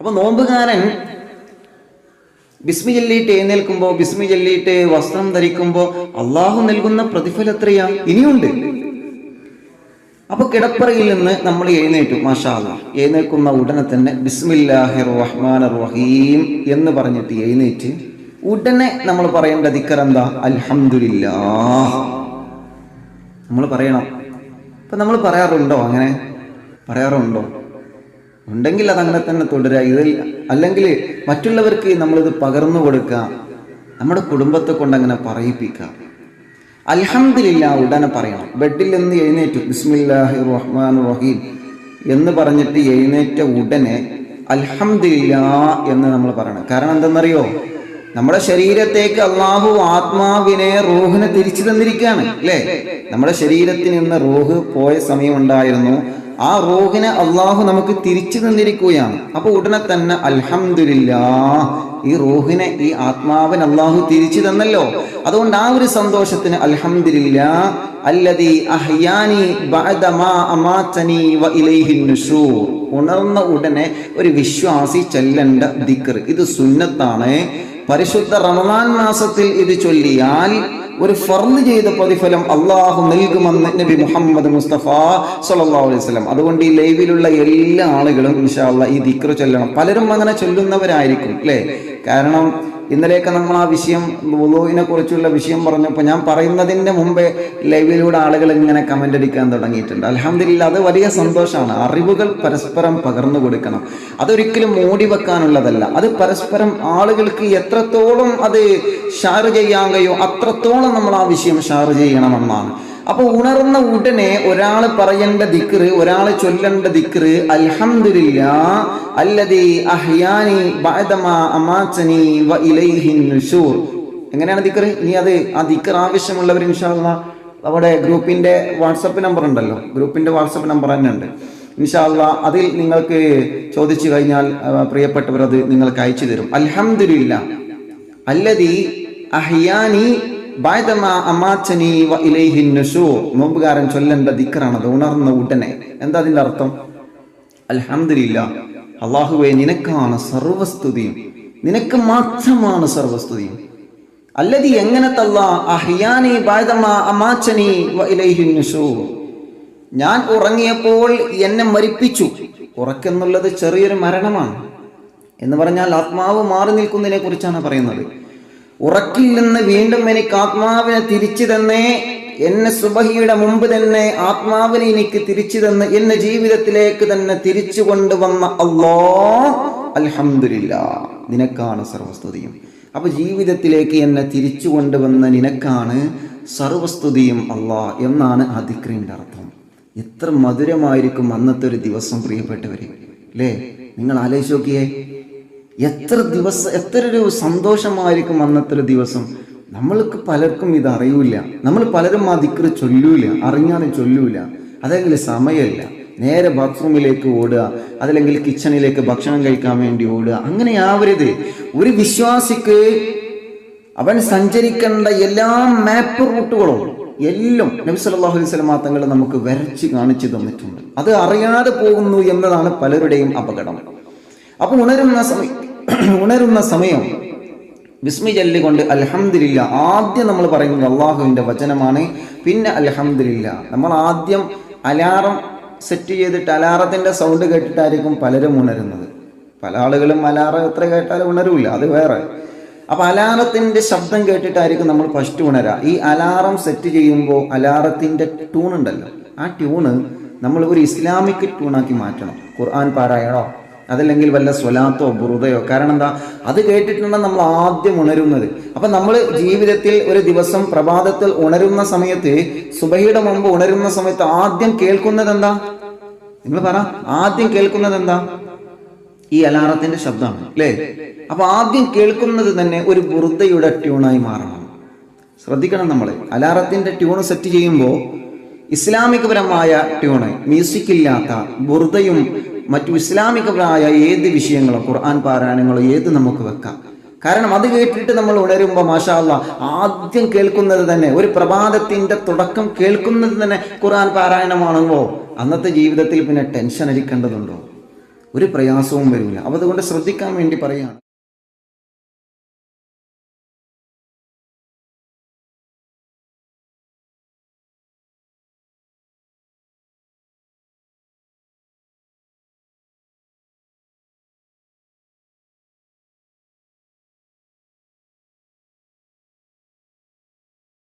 അപ്പൊ നോമ്പുകാരൻ ബിസ്മി ചൊല്ലിയിട്ട് എഴുന്നേൽക്കുമ്പോൾ ബിസ്മി ചൊല്ലിയിട്ട് വസ്ത്രം ധരിക്കുമ്പോൾ അള്ളാഹു നൽകുന്ന പ്രതിഫലം എത്രയാ? ഇനിയുണ്ട്. അപ്പൊ കിടപ്പറയിൽ നിന്ന് നമ്മൾ എഴുന്നേറ്റു മാഷാ അല്ലാ എഴുന്നേൽക്കുന്ന ഉടനെ തന്നെ ബിസ്മില്ലാഹിർ റഹ്മാൻ റഹീം എന്ന് പറഞ്ഞിട്ട് എഴുന്നേറ്റ് ഉടനെ നമ്മൾ പറയേണ്ട ദിക്കർ എന്താ? അൽഹംദുലില്ലാ. നമ്മൾ പറയണം. ഇപ്പൊ നമ്മൾ പറയാറുണ്ടോ അങ്ങനെ? പറയാറുണ്ടോ? ഉണ്ടെങ്കിൽ അതങ്ങനെ തന്നെ തുടരുക ഇതിൽ അല്ലെങ്കിൽ മറ്റുള്ളവർക്ക് നമ്മളിത് പകർന്നു കൊടുക്കുക നമ്മുടെ കുടുംബത്തെ കൊണ്ട് അങ്ങനെ പറയിപ്പിക്കുക അൽഹംദില്ല ഉടനെ പറയണം. ബെഡിൽ നിന്ന് എഴുന്നേറ്റു. ബിസ്മില്ലാഹി റഹ്മാൻ റഹീം എന്ന് പറഞ്ഞിട്ട് എഴുന്നേറ്റ ഉടനെ അൽഹംദില്ല എന്ന് നമ്മൾ പറയണം. കാരണം എന്തെന്നറിയോ? നമ്മുടെ ശരീരത്തേക്ക് അള്ളാഹു ആത്മാവിനെ റൂഹിനെ തിരിച്ചു തന്നിരിക്കുകയാണ്. അല്ലേ? നമ്മുടെ ശരീരത്തിൽ നിന്ന് റൂഹ് പോയ സമയം ഉണ്ടായിരുന്നു. ആ റൂഹിനെ അള്ളാഹു നമുക്ക് തിരിച്ചു തന്നിരിക്കുകയാണ്. അപ്പൊ ഉടനെ തന്നെ അൽഹംദുലില്ലാ ഈ റൂഹിനെ ഈ ആത്മാവിന് അള്ളാഹു തിരിച്ചു തന്നല്ലോ. അതുകൊണ്ട് ആ ഒരു സന്തോഷത്തിന് നുശൂർ ഉണർന്ന ഉടനെ ഒരു വിശ്വാസി ചെല്ലേണ്ട ദിക്ർ ഇത് സുന്നത്താണ്. പരിശുദ്ധ റമദാൻ മാസത്തിൽ ഇത് ചൊല്ലിയാൽ ഒരു ഫർദ് ചെയ്ത പ്രതിഫലം അള്ളാഹു നൽകുമെന്ന് നബി മുഹമ്മദ് മുസ്തഫ സല്ലല്ലാഹു അലൈഹി വസല്ലം. അതുകൊണ്ട് ഈ ലൈവിലുള്ള എല്ലാ ആളുകളും ഇൻഷാല്ല ഈ ദിക്ര ചൊല്ലണം. പലരും അങ്ങനെ ചൊല്ലുന്നവരായിരിക്കും അല്ലേ? കാരണം ഇന്നലെയൊക്കെ നമ്മൾ ആ വിഷയം വുളുവിനെ കുറിച്ചുള്ള വിഷയം പറഞ്ഞപ്പോൾ ഞാൻ പറയുന്നതിന്റെ മുമ്പേ ലൈവിലൂടെ ആളുകൾ ഇങ്ങനെ കമന്റ് അടിക്കാൻ തുടങ്ങിയിട്ടുണ്ട്. അലഹമില്ല അത് വലിയ സന്തോഷമാണ്. അറിവുകൾ പരസ്പരം പകർന്നു കൊടുക്കണം. അതൊരിക്കലും മൂടി വെക്കാനുള്ളതല്ല. അത് പരസ്പരം ആളുകൾക്ക് എത്രത്തോളം അത് ഷെയർ ചെയ്യാൻ കഴിയും അത്രത്തോളം നമ്മൾ ആ വിഷയം ഷെയർ ചെയ്യണമെന്നാണ്. അപ്പൊ ഉണർന്ന ഉടനെ ഒരാൾ പറയേണ്ട ദിക്റ് ഒരാൾ ചൊല്ലേണ്ട ദിക്റ് അൽഹംദുലില്ല ബഅദമാ എങ്ങനെയാണ് ദിക്റ്? ഇനി അത് ആ ദിക്ർ ആവശ്യമുള്ളവർ ഇൻഷാല്ലാ നമ്മുടെ ഗ്രൂപ്പിന്റെ വാട്സപ്പ് നമ്പർ ഉണ്ടല്ലോ. ഗ്രൂപ്പിന്റെ വാട്സപ്പ് നമ്പർ തന്നെ ഉണ്ട്. ഇൻഷാല്ല അതിൽ നിങ്ങൾക്ക് ചോദിച്ചു കഴിഞ്ഞാൽ പ്രിയപ്പെട്ടവർ അത് നിങ്ങൾക്ക് അയച്ചു തരും. അൽഹംദുലില്ല അല്ലതീ അഹ്യാനി നോമ്പുകാരൻ ചൊല്ലേണ്ട ദിക്കറാണത് ഉണർന്ന ഉടനെ. എന്താ അതിന്റെ അർത്ഥം? അലഹമില്ല അള്ളാഹുവെ നിനക്കാണ് സർവസ്തുതിയും. നിനക്ക് മാത്രമാണ് സർവസ്തുതിയും. അല്ലതി എങ്ങനെ ഞാൻ ഉറങ്ങിയപ്പോൾ എന്നെ മരിപ്പിച്ചു. ഉറക്കെന്നുള്ളത് ചെറിയൊരു മരണമാണ്. എന്ന് പറഞ്ഞാൽ ആത്മാവ് മാറി നിൽക്കുന്നതിനെ കുറിച്ചാണ് പറയുന്നത്. ഉറക്കിൽ നിന്ന് വീണ്ടും എനിക്ക് ആത്മാവിനെ തിരിച്ചു തന്നേ. എന്നെ സുബഹിയുടെ മുമ്പ് തന്നെ ആത്മാവിനെ എനിക്ക് തിരിച്ചു തന്ന് എന്നെ ജീവിതത്തിലേക്ക് തന്നെ തിരിച്ചു കൊണ്ടുവന്ന അല്ലോ അലഹമില്ല നിനക്കാണ് സർവസ്തുതിയും. അപ്പൊ ജീവിതത്തിലേക്ക് എന്നെ തിരിച്ചു കൊണ്ടുവന്ന നിനക്കാണ് സർവസ്തുതിയും അള്ളാ എന്നാണ് ആ അർത്ഥം. എത്ര മധുരമായിരിക്കും അന്നത്തെ ഒരു ദിവസം പ്രിയപ്പെട്ടവരെ. അല്ലേ നിങ്ങൾ ആലോചിച്ച് നോക്കിയേ. എത്ര ദിവസം എത്ര ഒരു സന്തോഷമായിരിക്കും അന്നത്തെ ഒരു ദിവസം. നമ്മൾക്ക് പലർക്കും ഇത് അറിയൂല നമ്മൾ പലരും ആ ദിക്കർ ചൊല്ലൂല അറിഞ്ഞാലും ചൊല്ലൂല. അതെങ്കിൽ സമയമില്ല. നേരെ ബാത്റൂമിലേക്ക് ഓടുക അതല്ലെങ്കിൽ കിച്ചണിലേക്ക് ഭക്ഷണം കഴിക്കാൻ വേണ്ടി ഓടുക. അങ്ങനെ ആവരുത്. ഒരു വിശ്വാസിക്ക് അവൻ സഞ്ചരിക്കേണ്ട എല്ലാ മാപ്പ് റൂട്ടുകളും എല്ലാം നബി സല്ലല്ലാഹു അലൈഹി വസല്ലം തങ്ങൾ നമുക്ക് വരച്ച് കാണിച്ചു തന്നിട്ടുണ്ട്. അത് അറിയാതെ പോകുന്നു എന്നതാണ് പലരുടെയും അപകടം. അപ്പൊ ഉണരുന്ന സമയം ഉണരുന്ന സമയം. വിസ്മി ചൊല്ലിക്കൊണ്ട് അലഹമില്ല ആദ്യം നമ്മൾ പറയുന്നത് അള്ളാഹുവിന്റെ വചനമാണ്. പിന്നെ അലഹമില്ല നമ്മൾ ആദ്യം അലാറം സെറ്റ് ചെയ്തിട്ട് അലാറത്തിന്റെ സൗണ്ട് കേട്ടിട്ടായിരിക്കും പലരും ഉണരുന്നത്. പല ആളുകളും അലാറം എത്ര കേട്ടാലും ഉണരൂല അത് വേറെ. അപ്പോൾ അലാറത്തിന്റെ ശബ്ദം കേട്ടിട്ടായിരിക്കും നമ്മൾ ഫസ്റ്റ് ഉണരുക ഈ അലാറം സെറ്റ് ചെയ്യുമ്പോൾ അലാറത്തിന്റെ ട്യൂൺ ഉണ്ടല്ലോ. ആ ട്യൂണ് നമ്മൾ ഒരു ഇസ്ലാമിക് ട്യൂണാക്കി മാറ്റണം. ഖുർആൻ പാരായണോ? അതല്ലെങ്കിൽ വല്ല സ്വലാത്തോ ബുറുതയോ കാരണം എന്താ? അത് കേട്ടിട്ടാണ് നമ്മൾ ആദ്യം ഉണരുന്നത്. അപ്പൊ നമ്മൾ ജീവിതത്തിൽ ഒരു ദിവസം പ്രഭാതത്തിൽ ഉണരുന്ന സമയത്ത് സുബഹിയുടെ മുമ്പ് ഉണരുന്ന സമയത്ത് ആദ്യം കേൾക്കുന്നത് എന്താ? നിങ്ങൾ പറ. ആദ്യം കേൾക്കുന്നത് എന്താ? ഈ അലാറത്തിന്റെ ശബ്ദമാണ് അല്ലേ? അപ്പൊ ആദ്യം കേൾക്കുന്നത് തന്നെ ഒരു ബുറുദയുടെ ട്യൂണായി മാറണം. ശ്രദ്ധിക്കണം നമ്മൾ അലാറത്തിന്റെ ട്യൂൺ സെറ്റ് ചെയ്യുമ്പോൾ ഇസ്ലാമികപരമായ ട്യൂണ് മ്യൂസിക് ഇല്ലാത്ത ബുറുദയും മറ്റു ഇസ്ലാമികമായ ഏത് വിഷയങ്ങളോ ഖുർആൻ പാരായണങ്ങളോ ഏത് നമുക്ക് വെക്കാം. കാരണം അത് കേട്ടിട്ട് നമ്മൾ ഉണരുമ്പോൾ മാഷാല്ല ആദ്യം കേൾക്കുന്നത് തന്നെ ഒരു പ്രഭാതത്തിന്റെ തുടക്കം കേൾക്കുന്നത് തന്നെ ഖുർആൻ പാരായണമാണെങ്കിലോ അന്നത്തെ ജീവിതത്തിൽ പിന്നെ ടെൻഷൻ അടിക്കേണ്ടതുണ്ടോ? ഒരു പ്രയാസവും വരില്ല. അപ്പം അതുകൊണ്ട് ശ്രദ്ധിക്കാൻ വേണ്ടി പറയുകയാണ്